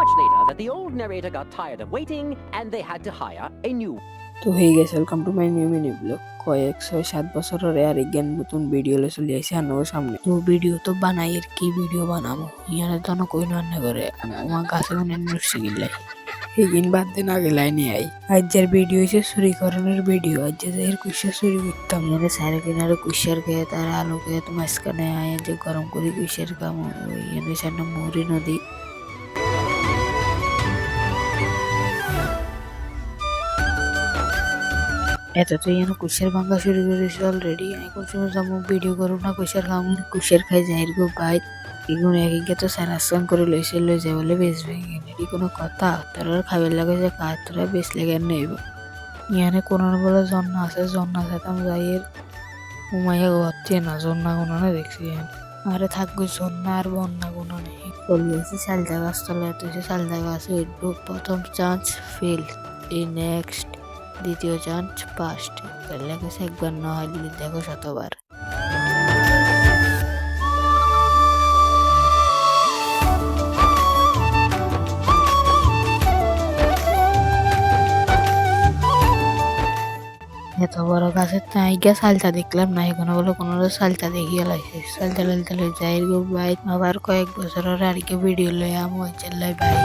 much later that the old narrator got tired of waiting and they had to hire a new তো হয়ে গেছে welcome to my new mini vlog কয়েক ছয় সাত বছরের আর জ্ঞান নতুন ভিডিও লে চলে আইসি আনার সামনে। তো ভিডিও তো বানাই আর কি ভিডিও বানাবো? ইয়ানে তো কই রান্না করে। আমার গাছে মানে নুসি গিলাই এইদিন বাদ দিন, আগে লাইনে আই। আজকের ভিডিও হচ্ছে চুরিকরণের ভিডিও আজ এর কুশা চুরি করতাম এখানে সাইডে কিনারে কুশার খেয়ে, তার আলু খেয়ে মাঝখানে আয়, যে গরম করে কুশার কাম এখানে সামনে মুহুরি নদী। এত তো যেন কুশের ভাঙ্গা শুরু করেছে অলরেডি আমি কোন যাব? ভিডিও করুন না, কুশের খাম। কুশের খাই যাইর গো বাইক এগুলো এক তো স্যারাসান করে লইছে, লই যায় বলে বেচবে এটি কোনো কথা। তোর খাবার লাগে যে খা তোরা বেচ লেগে নেইব ইয়ানে কোনো বলে জন্না আছে জন্না খেতাম যাইয়ের। উমাইয়া ঘরতে না জন্না কোনো না দেখছি। আরে থাকব জন্না আর বন্যা কোনো চলি আছে চালদা গাছ তলে এত চালদা গাছ উঠবো, প্রথম চান্স ফেল এই নেক্সট দ্বিতীয় চান্স পাস্ট লেগেছে একবার না হলে দেখো শতবার। এত বড় গাছের তাই গিয়া সালটা দেখলাম না, এখানে বলে কোনো সালটা দেখিয়ে লাগছে সালটা লালটা লই যাই গো ভাই, আবার কয়েক বছরের আর কি ভিডিও লই আমি লাই ভাই।